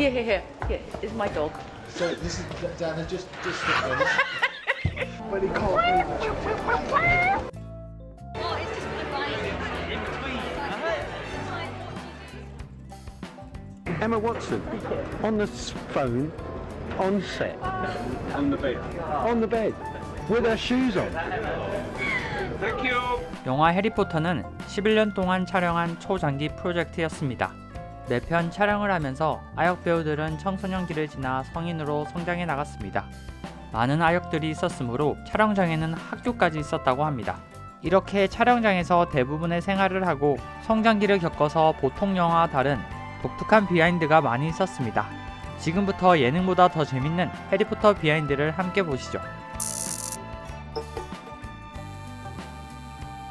Here, here, here. Here is my dog. So this is Dana. Just, just sit there. but he can't move. Emma Watson on the s- phone on set. On the bed. On the bed. With her shoes on. 영화 해리포터는 11년 동안 촬영한 초장기 프로젝트였습니다. 매편 촬영을 하면서 아역 배우들은 청소년기를 지나 성인으로 성장해 나갔습니다. 많은 아역들이 있었으므로 촬영장에는 학교까지 있었다고 합니다. 이렇게 촬영장에서 대부분의 생활을 하고 성장기를 겪어서 보통 영화와 다른 독특한 비하인드가 많이 있었습니다. 지금부터 예능보다 더 재밌는 해리포터 비하인드를 함께 보시죠.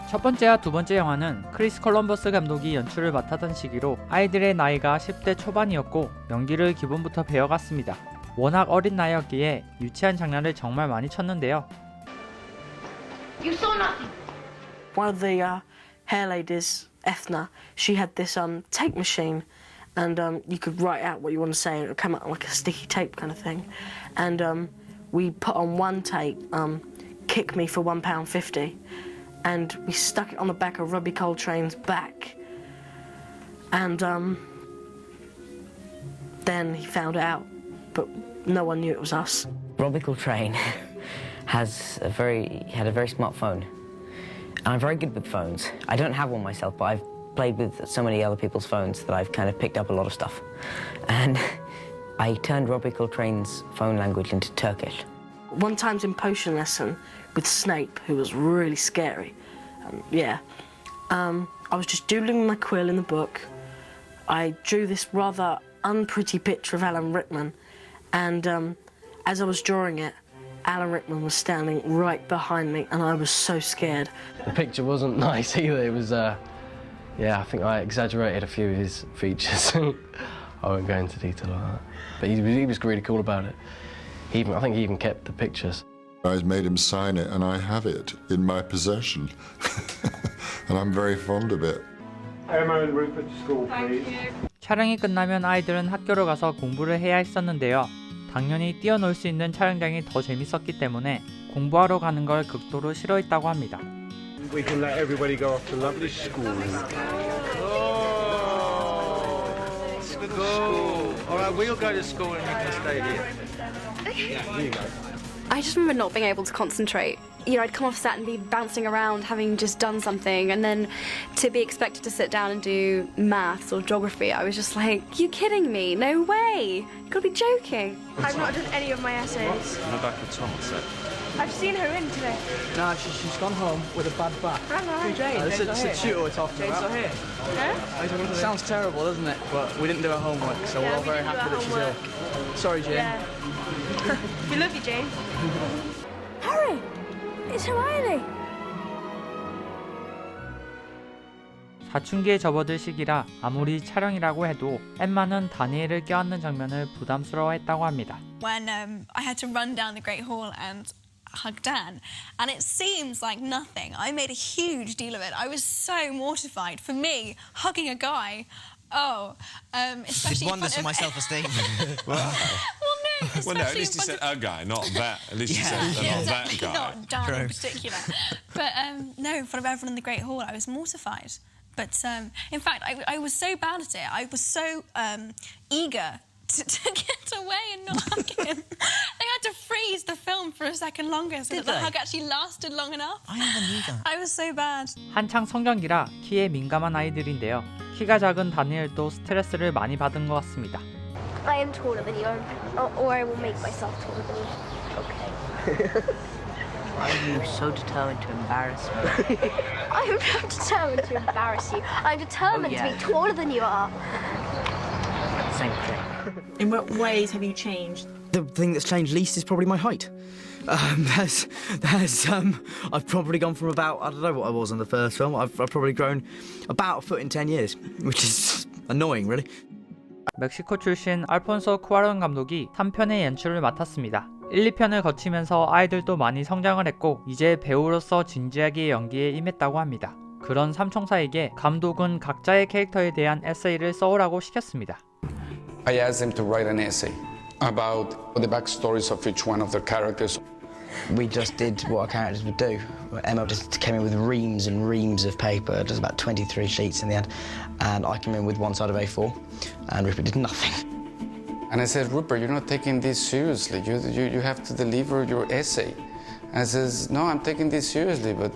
첫 번째와 두 번째 영화는 크리스 컬럼버스 감독이 연출을 맡았던 시기로 아이들의 나이가 10대 초반이었고 연기를 기본부터 배워갔습니다. 워낙 어린 나이였기에 유치한 장난을 정말 많이 쳤는데요. You saw nothing. one of the uh, hair ladies, Ethna, she had this um, tape machine, and um, you could write out what you want to say, and it would come out like a sticky tape kind of thing. And um, we put on one tape, um, "Kick me for one pound 50 and we stuck it on the back of Robbie Coltrane's back. And um, then he found it out, but no one knew it was us. Robbie Coltrane has a very had a very smart phone. And I'm very good with phones. I don't have one myself, but I've played with so many other people's phones that I've kind of picked up a lot of stuff. And I turned Robbie Coltrane's phone language into Turkish. One time's in potion lesson with Snape, who was really scary. Um, yeah. Um, I was just doodling my quill in the book. I drew this rather unpretty picture of Alan Rickman, and um, as I was drawing it, Alan Rickman was standing right behind me, and I was so scared. The picture wasn't nice either. It was, uh, yeah, I think I exaggerated a few of his features. I won't go into detail on that. But he, was- he was really cool about it. He even, I think he even kept the pictures. I made him sign it, and I have it in my possession. and I'm very fond of it. Emma and Rupert to school, please. 촬영이 끝나면 아이들은 학교로 가서 공부를 해야 했었는데요. 당연히 뛰어놀 수 있는 촬영장이 더 재밌었기 때문에 공부하러 가는 걸 극도로 싫어했다고 합니다. We can let everybody go off to lovely school. I just remember not being able to concentrate. You know, I'd come off set and be bouncing around, having just done something, and then to be expected to sit down and do maths or geography, I was just like, "You kidding me? No way! You gotta be joking." I've not done any of my essays. Rebecca Thomas. I've seen her in today. No, she, she's gone home with a bad back. Hello. Uh, it's a, it's a tutor we're talking about. It sounds terrible, doesn't it? But we didn't do our homework, so Yeah, we're all we very happy our that she's homework. ill. Sorry, Jane. Yeah. we love you, Jane. Harry, it's Hermione. 사춘기에 접어들 시기라 아무리 촬영이라고 해도 엠마는 다니엘을 껴안는 장면을 부담스러워했다고 합니다. when um, I had to run down the Great Hall and hug Dan. And it seems like nothing. I made a huge deal of it. I was so mortified. For me, hugging a guy, oh, um, especially in wonders for my self-esteem. well, well, no, at least front said of a guy, not that. At least yeah, said yeah, not exactly. that guy. Not Dan True. in particular. but um, no, in front of everyone in the Great Hall, I was mortified. But um, in fact, I, I was so bad at it. I was so um, eager to, to get away and not hug him. they had to freeze the film for a second longer so Did that the they? hug actually lasted long enough. I never knew that. I was so bad. 한창 성장기라 키에 민감한 아이들인데요. 키가 작은 다니엘도 스트레스를 많이 받은 것 같습니다. I am taller than you, or, or I will make myself taller than you. Okay. Why are you so determined to embarrass me? I am not determined to embarrass you. I'm determined Oh, yeah. to be taller than you are. Same thing. In what ways have you changed? The thing that's changed least is probably my height. Um, there's, there's, um, I've probably gone from about, I don't know what I was in the first film, I've, I've probably grown about a foot in 10 years, which is annoying, really. 멕시코 출신 알폰소 쿠아론 감독이 3편의 연출을 맡았습니다. 1, 2편을 거치면서 아이들도 많이 성장을 했고 이제 배우로서 진지하게 연기에 임했다고 합니다. 그런 삼총사에게 감독은 각자의 캐릭터에 대한 에세이를 써오라고 시켰습니다. I asked them to write an essay about the backstories of each one of their characters. We just did what our characters would do. Emma just came in with reams and reams of paper. It was about 23 sheets in the end. And I came in with one side of A4, and Rupert did nothing. And I said, Rupert, you're not taking this seriously. You, you, you have to deliver your essay. And he says, no, I'm taking this seriously, but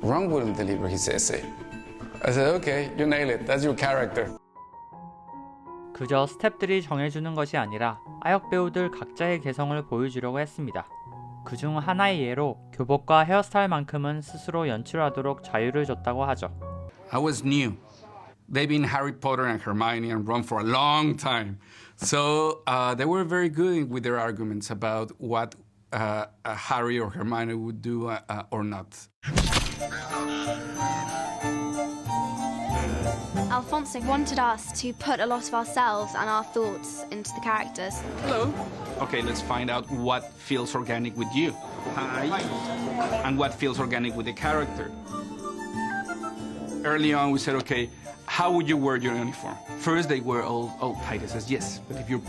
Ron wouldn't deliver his essay. I said, okay, you nail it. That's your character. 그저 스탭들이 정해주는 것이 아니라 아역 배우들 각자의 개성을 보여주려고 했습니다. 그중 하나의 예로 교복과 헤어스타일만큼은 스스로 연출하도록 자유를 줬다고 하죠. I was new. They've been Harry Potter and Hermione and Ron for a long time. So uh, they were very good with their arguments about what uh, uh, Harry or Hermione would do uh, uh, or not. Alfonso wanted us to put a lot of ourselves and our thoughts into the characters. Hello. Okay, let's find out what feels organic with you. Hi. And what feels organic with the character. Early on, we said, okay, how would you wear your uniform? First, they were all, oh, all tight. I says, yes, but if your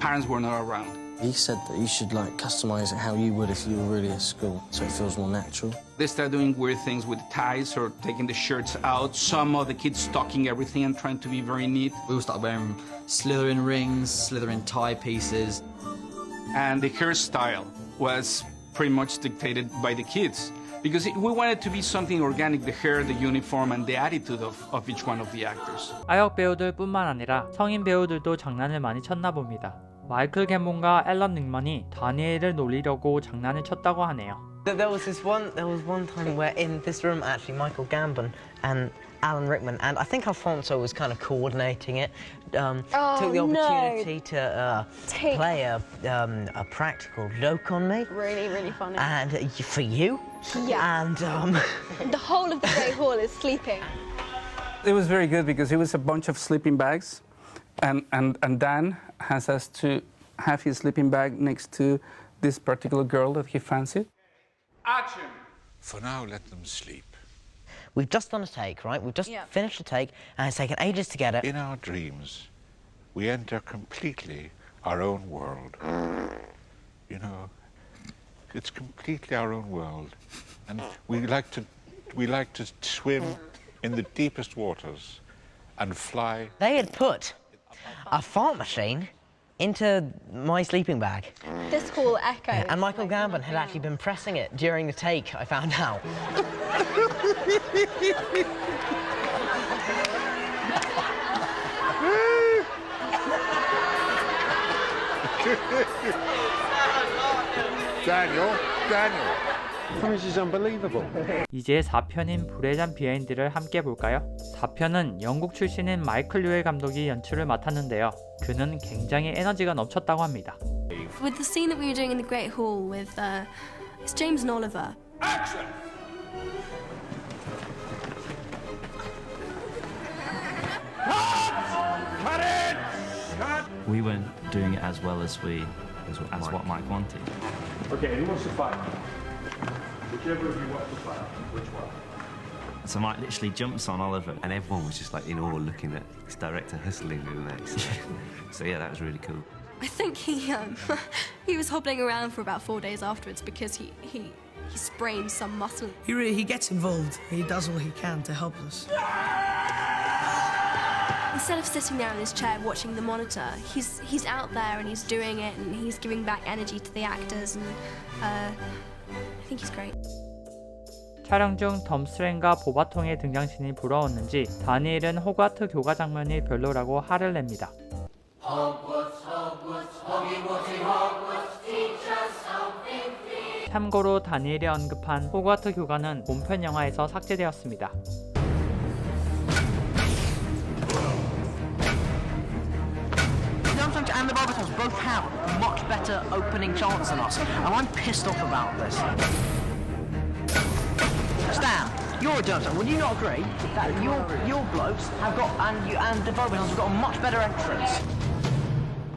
parents were not around, He said that you should like customize it how you would if you were really at school, so it feels more natural. they start doing weird things with ties or taking the shirts out. Some of the kids stocking everything and trying to be very neat. We all started wearing Slytherin rings, Slytherin tie pieces. And the hairstyle was pretty much dictated by the kids. Because it, we wanted to be something organic, the hair, the uniform, and the attitude of, of each one of the actors. 아역 배우들뿐만 아니라 성인 배우들도 장난을 많이 쳤나 봅니다. 마이클 갬본과 앨런 닉먼이 다니엘을 놀리려고 장난을 쳤다고 하네요. There was this one. There was one time where in this room, actually, Michael Gambon and Alan Rickman, and I think Alfonso was kind of coordinating it. Um, Oh, took the no. opportunity to uh, Take- play a, um, a practical joke on me, Really, really funny. and uh, for you. Yeah. And um, the whole of the Great Hall is sleeping. It was very good because it was a bunch of sleeping bags, and, and, and Dan has us to have his sleeping bag next to this particular girl that he fancied. Action! For now, let them sleep. we've just done a take, right? We've just finished a take, and it's taken ages to get it. In our dreams, we enter completely our own world. You know, it's completely our own world, and we like to we like to swim in the deepest waters and fly. They had put a fart machine into my sleeping bag. This hall echoes. And Michael Gambon had actually been pressing it during the take, I found out. Daniel, Daniel. This is unbelievable. 이제 4편인 불의 잔 비하인드를 함께 볼까요? 4편은 영국 출신인 마이클 류엘 감독이 연출을 맡았는데요. 그는 굉장히 에너지가 넘쳤다고 합니다. With the scene that we were doing in the Great Hall with uh, it's James and Oliver. We weren't doing it as well as we as, as what Mike wanted. Okay, who wants to fight? Whichever of you wants to fight. Which one? So Mike literally jumps on Oliver, and everyone was just like in awe, looking at this director hustling in the next. so yeah, that was really cool. I think he um, he was hobbling around for about four days afterwards because he he, he sprained some muscle. He really he gets involved. He does all he can to help us. Instead of sitting there in his chair watching the monitor, he's he's out there and he's doing it and he's giving back energy to the actors and uh, I think he's great. 촬영 중 덤스렌과 보바통의 등장신이 부러웠는지 다니엘은 호가트 교가 장면이 별로라고 화를 냅니다. 참고로 다니엘이 언급한 호가트 교가는 본편 영화에서 삭제되었습니다. Stan, you're a Dumfries, would you not agree that your your blokes have got and you and the Barbatons have got a much better entrance?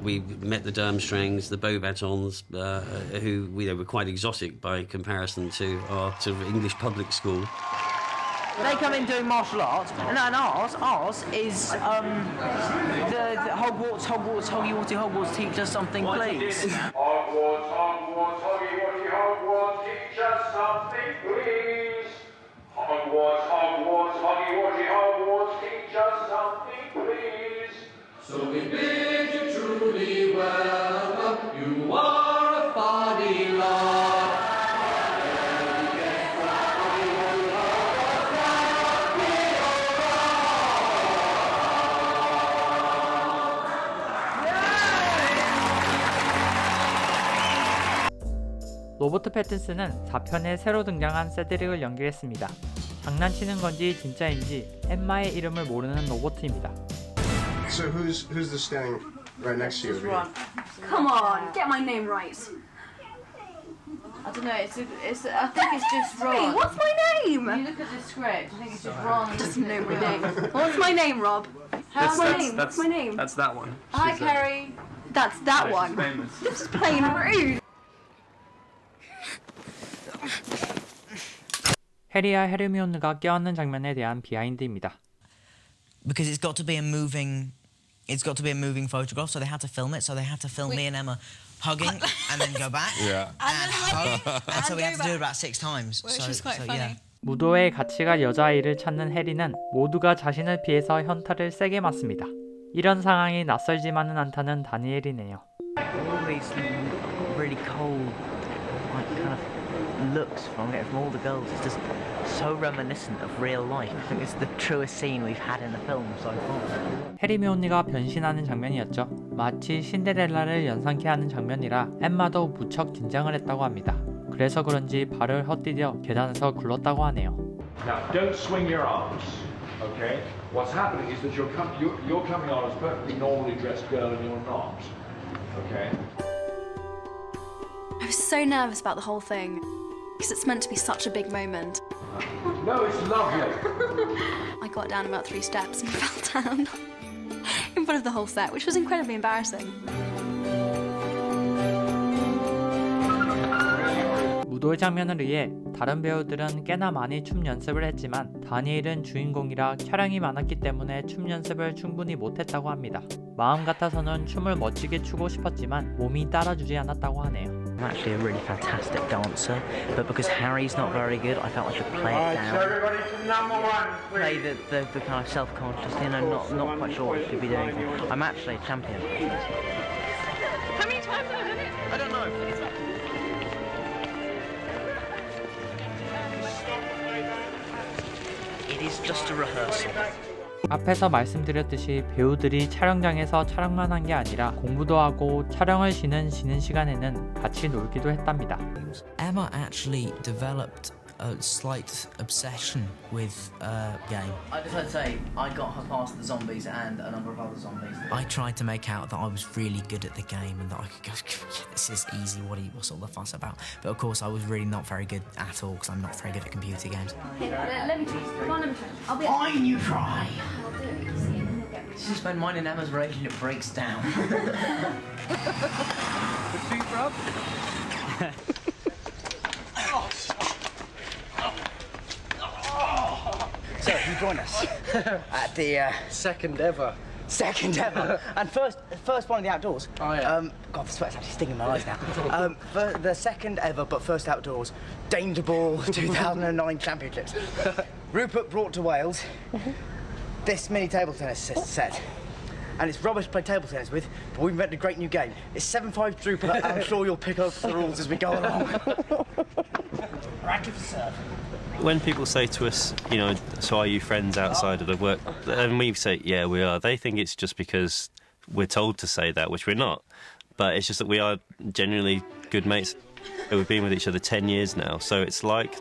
We met the Durmstrangs, the Beaubatons, uh, who you know, were quite exotic by comparison to our sort of English public school. they come in doing martial arts, and, and ours, ours is um, the, the Hogwarts, Hogwarts, Hoggy Water, Hogwarts, teach us something, please. Hogwarts, Hogwarts, Hoggy Hogwarts, teach us something, please. Hogwarts, Hogwarts, Hoggy Hogwarts, teach us something, please. So we bid you 로버트 패틴슨은 4편에 새로 등장한 세드릭을 연기했습니다. 장난치는 건지 진짜인지 엠마의 이름을 모르는 로버트입니다. So who's who's the standing right next to you? here? Come on, get my name right. I don't know. It's, a, it's a, I think it's just Hey, wrong. what's my name? You look at the script. I think it's just wrong. Doesn't know my name. What's my name, Rob? What's my name? What's my name? That's that one. Hi, She's, uh, Kerry. That's that one. This is plain rude. 해리와 헤르미온느가 껴안는 장면에 대한 비하인드입니다. because it's got to be a moving it's got to be a moving photograph so they had to film it so they had to film me and emma hugging and then go back Yeah. and hug and so we had to do it about six times Which so, was quite so funny. yeah 무도회의 가치가 여자아이를 찾는 해리는 모두가 자신을 피해서 현타를 세게 맞습니다. 이런 상황이 낯설지만은 않다는 다니엘이네요. these really cold like kind of looks from it from all the girls it's just so reminiscent of real life it's the truest scene we've had in the film so far 해리미온니가 변신하는 장면이었죠. 마치 신데렐라를 연상케 하는 장면이라 엠마도 무척 긴장을 했다고 합니다. 그래서 그런지 발을 헛디뎌 계단에서 굴렀다고 하네요. Now, don't swing your arms, okay? What's happening is that you're, com- you're, you're coming on as a perfectly normally dressed girl and you're not, okay? I was so nervous about the whole thing because it's meant to be such a big moment. No, it's lovely. I got down about three steps and fell down in front of the whole set, which was incredibly embarrassing. 무도회 장면을 위해 다른 배우들은 꽤나 많이 춤 연습을 했지만 다니엘은 주인공이라 촬영이 많았기 때문에 춤 연습을 충분히 못했다고 합니다. 마음 같아서는 춤을 멋지게 추고 싶었지만 몸이 따라주지 않았다고 하네요. I'm actually a really fantastic dancer, but because Harry's not very good, I felt I should play it Right, down. so everybody to number one, Play the, the, the kind of self-conscious, you know, not, not quite sure what I should be doing. I'm actually a champion. How many times have I done it? I don't know. It is just a rehearsal. 앞에서 말씀드렸듯이 배우들이 촬영장에서 촬영만 한 게 아니라 공부도 하고 촬영을 쉬는 쉬는 시간에는 같이 놀기도 했답니다. Emma actually developed a slight obsession with uh, game. I just had to say, I got her past the zombies and a number of other zombies. I tried to make out that I was really good at the game and that I could go, yeah, this is easy, what are you, what's all the fuss about? But of course, I was really not very good at all because I'm not very good at computer games. Here, let, let me try. Come on, let me try. I'll be. Fine, you try. I'll do it. You see, and then you'll get This is when mine and Emma's relationship breaks down. So, you join us at the uh, second ever. Second ever, and first, first one in the outdoors. Oh yeah. Um, God, the sweat's actually stinging my eyes now. Um, the second ever, but first outdoors, Danger Ball 2009 Championships. Rupert brought to Wales this mini table tennis set. And it's rubbish to play table tennis with, but we've invented a great new game. It's 7-5 Drupal, and I'm sure you'll pick up the rules as we go along. Racket for serve. When people say to us, you know, so are you friends outside of the work? And we say, yeah, we are. They think it's just because we're told to say that, which we're not. But it's just that we are genuinely good mates. We've been with each other 10 years now, so it's like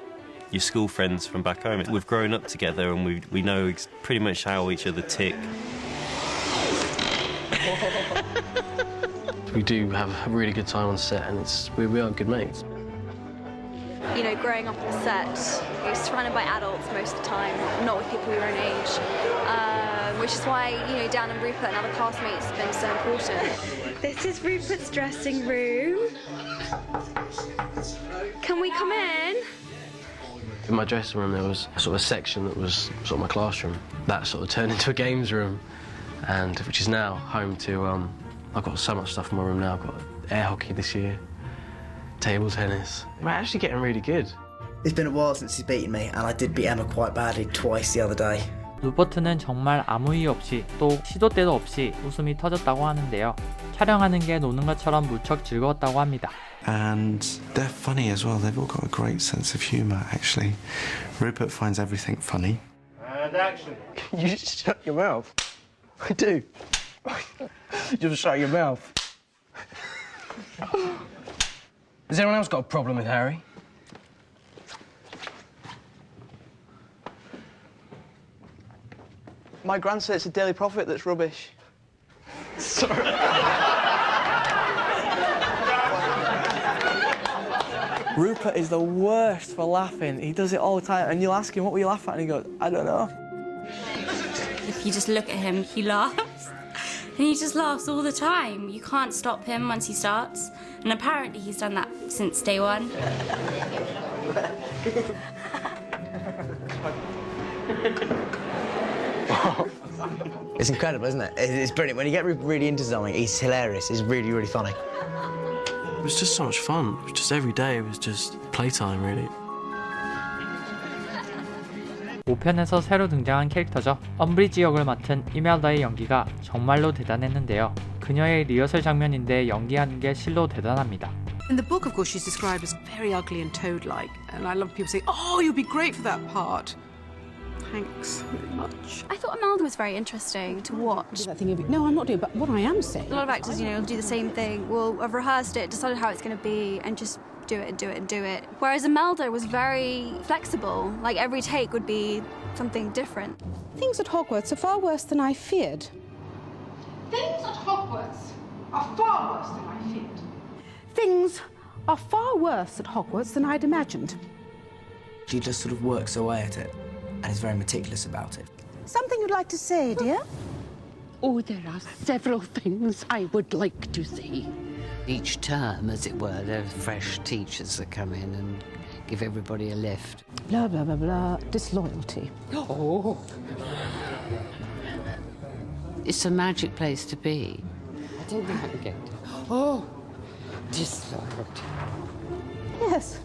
your school friends from back home. We've grown up together and we, we know pretty much how each other tick. We do have a really good time on set, and it's we, we are good mates. You know, growing up on the set, you're surrounded by adults most of the time, not with people your own age. Um, which is why, you know, Dan and Rupert and other castmates have been so important. This is Rupert's dressing room. Can we come in? In my dressing room, there was a sort of a section that was sort of my classroom. That sort of turned into a games room, and which is now home to. Um, I've got so much stuff in my room now. I've got air hockey this year, table tennis. We're actually getting really good. It's been a while since he's beaten me, and I did beat Emma quite badly twice the other day. 루퍼트는 정말 아무 이유 없이 또 시도 때도 없이 웃음이 터졌다고 하는데요. 촬영하는 게 노는 것처럼 무척 즐거웠다고 합니다. and they're funny as well. They've all got a great sense of humour, actually. Rupert finds everything funny. And action. you just shut your mouth. I do. just shut your mouth. Has anyone else got a problem with Harry? My gran says it's a Daily Prophet that's rubbish. Sorry. Rupert is the worst for laughing. He does it all the time, and you'll ask him, what will you laugh at? And he goes, I don't know. If you just look at him, he laughs. And he just laughs all the time. You can't stop him once he starts. And apparently he's done that since day one. It's incredible, isn't it? It- It's brilliant. When you get re- really into something, he's hilarious. He's really, really funny. It was just so much fun. It was just every day. It was just playtime, really. 5편에서 새로 등장한 캐릭터죠. 엄브리지 역을 맡은 이멜다의 연기가 정말로 대단했는데요. 그녀의 리허설 장면인데 연기하는 게 실로 대단합니다. In the book, of course, she's described as very ugly and toad-like, and I love people saying, "Oh, you'll be great for that part." Thanks very much. I thought Imelda was very interesting to watch. That thing of no, I'm not doing. But what I am saying, A lot of actors, you know, do the same thing. Well, I've rehearsed it, decided how it's going to be, and just do it and do it and do it. Whereas Imelda was very flexible. Like every take would be something different. things at Hogwarts are far worse than I feared. Things at Hogwarts are far worse than I feared. Things are far worse at Hogwarts than I'd imagined. She just sort of works away at it, and is very meticulous about it. Something you'd like to say, dear? Oh, there are several things I would like to see. Each term, as it were, there are fresh teachers that come in and give everybody a lift. Blah blah blah blah. Disloyalty. Oh. It's a magic place to be. I don't think I can get it. Oh, disloyalty. Yes.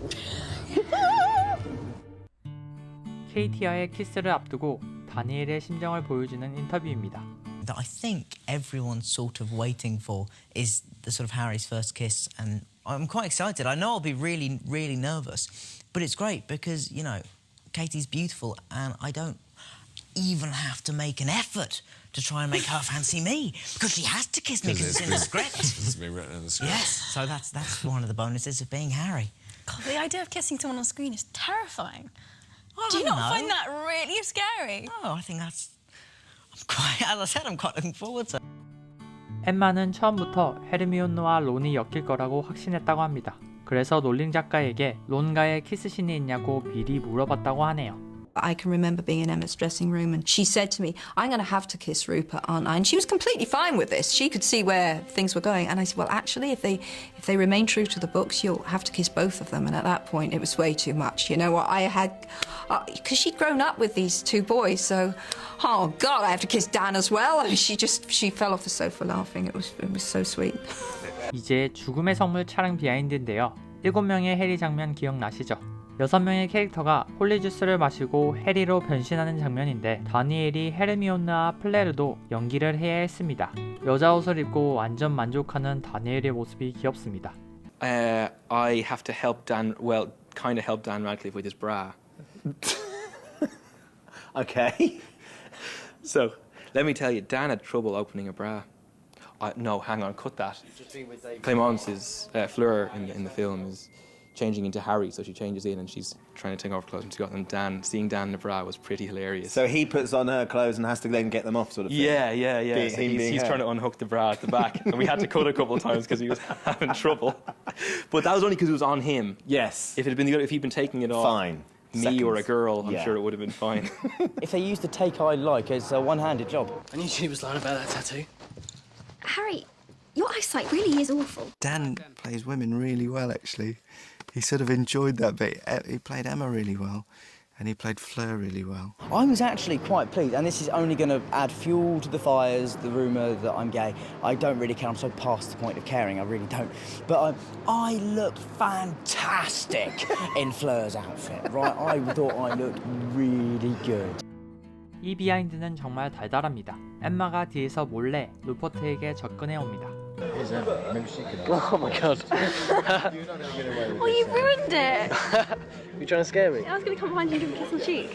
KT와의 키스를 앞두고 다니엘의 심정을 보여주는 인터뷰입니다. That I think everyone's sort of waiting for is the sort of Harry's first kiss, and I'm quite excited. I know I'll be really, really nervous, but it's great because you know, Katie's beautiful, and I don't even have to make an effort to try and make her fancy me because she has to kiss me because it's in the script. It's been written in the script. Yes, so that's that's one of the bonuses of being Harry. God, the idea of kissing someone on screen is terrifying. I Do you don't not know. find that really scary? No, I think that's. I'm quite, as I said, I'm quite looking forward to. it. 엠마는 처음부터 헤르미온느와 론이 엮일 거라고 확신했다고 합니다. 그래서 롤링 작가에게 론과의 키스신이 있냐고 미리 물어봤다고 하네요. I can remember being in Emma's dressing room and she said to me, I'm going to have to kiss Rupert, aren't I? And she was completely fine with this. She could see where things were going. And I said, well, actually, if they if they remain true to the books, you'll have to kiss both of them. And at that point, it was way too much. You know what? I had, because she'd grown up with these two boys. So, oh, God, I have to kiss Dan as well. I mean, she just, she fell off the sofa laughing. It was, it was so sweet. 이제 죽음의 성물 촬영 비하인드인데요. 7명의 해리 장면 기억나시죠? 6명의 캐릭터가 홀리 주스를 마시고 해리로 변신하는 장면인데 다니엘이 헤르미온느와 플레르도 연기를 해야 했습니다. 여자 옷을 입고 완전 만족하는 다니엘의 모습이 귀엽습니다. Uh, I have to help Dan, well, kind of help Dan Radcliffe with his bra. okay. so, let me tell you, Dan had trouble opening a bra. Uh, no, hang on, cut that. Clemence is, uh, Fleur in, in the film is changing into Harry, so she changes in and she's trying to take off clothes and she got them. Dan, seeing Dan in a bra was pretty hilarious. So he puts on her clothes and has to then get them off, sort of thing. Yeah, yeah, yeah. Being- So he's being he's trying to unhook the bra at the back, and we had to cut a couple of times because he was having trouble. But that was only because it was on him. Yes. If it had been the other, if he'd been taking it off, Fine. me or a girl, I'm Yeah. sure it would have been fine. if they used the take I like, it's a one-handed job. I knew she was lying about that tattoo. Harry, your eyesight really is awful. Dan plays women really well, actually He sort of enjoyed that bit. E- He played Emma really well. And he played Fleur really well. I was actually quite pleased, and this is only going to add fuel to the fires, the rumour that I'm gay. I don't really care, I'm so past the point of caring, I really don't. But I, I looked fantastic in Fleur's outfit, right? I thought I looked really good. 이 비하인드는 정말 달달합니다. 엠마가 뒤에서 몰래 루퍼트에게 접근해 옵니다. Oh my god. Oh, you ruined it! you trying to scare me? I was going to come behind you and give a kiss on the cheek.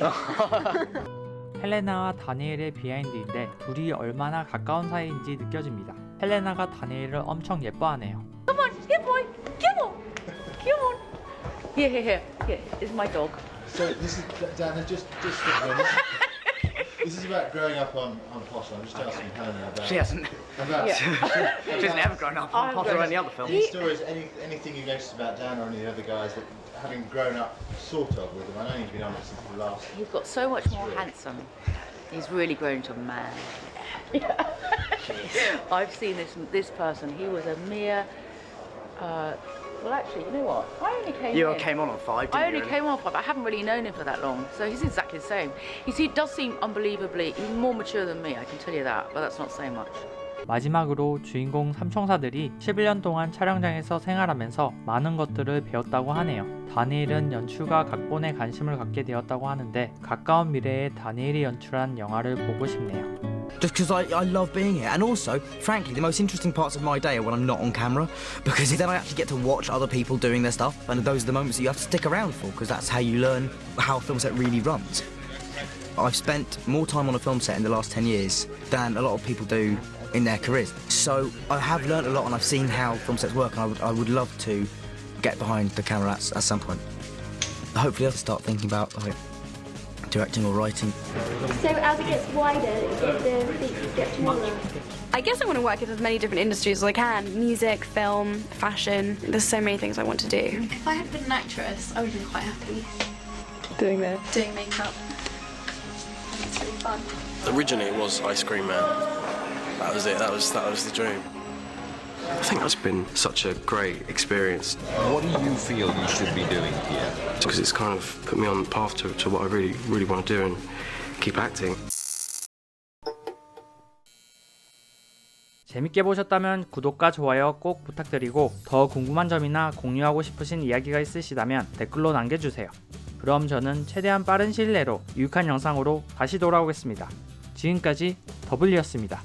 헬레나와 다니엘의 비하인드인데 둘이 얼마나 가까운 사이인지 느껴집니다. 헬레나가 다니엘을 엄청 예뻐하네요. Come on, good boy. Come on. Come on. Here, here, here. Here is my dog. So this is Dana. Just, just with this. This is about growing up on on Potter. I'm just asking Helena about. She hasn't. About. Yeah. She hasn't ever grown up on I've Potter or grown any other film. Any stories? Any anything you noticed about Dan or any of the other guys that having grown up sort of with them? I know you've been on it since the last. He's got so much more handsome. He's really grown to a man. I've seen this this person. He was a mere. Uh, well, actually, you know what? I only came. You in- came on on five, didn't I only really? came on five. I haven't really known him for that long, so he's exactly the same. He's, he does seem unbelievably. He's more mature than me. I can tell you that, but that's not saying much. 마지막으로 주인공 삼총사들이 11년 동안 촬영장에서 생활하면서 많은 것들을 배웠다고 하네요. 다니엘은 연출과 각본에 관심을 갖게 되었다고 하는데 가까운 미래에 다니엘이 연출한 영화를 보고 싶네요. Just because I, I love being here. And also, frankly, the most interesting parts of my day are when I'm not on camera because then I actually get to watch other people doing their stuff. And those are the moments that you have to stick around for because that's how you learn how a film set really runs. I've spent more time on a film set in the last 10 years than a lot of people do in their careers. So I have learned a lot and I've seen how film sets work and I would, I would love to get behind the camera at, at some point. Hopefully I'll start thinking about like, directing or writing. So as it gets wider, the feet get smaller. I guess I want to work in as many different industries as I can. Music, film, fashion. There's so many things I want to do. If I had been an actress, I would have been quite happy Doing that? doing makeup. It's really fun. Originally, it was Ice Cream Man. That was it. That was that was the dream. I think that's been such a great experience. What do you feel you should be doing here? Because it's kind of put me on the path to, to what I really, really want to do and keep acting. 재밌게 보셨다면 구독과 좋아요 꼭 부탁드리고 더 궁금한 점이나 공유하고 싶으신 이야기가 있으시다면 댓글로 남겨주세요. 그럼 저는 최대한 빠른 시일 내로 유익한 영상으로 다시 돌아오겠습니다. 지금까지 더블리였습니다.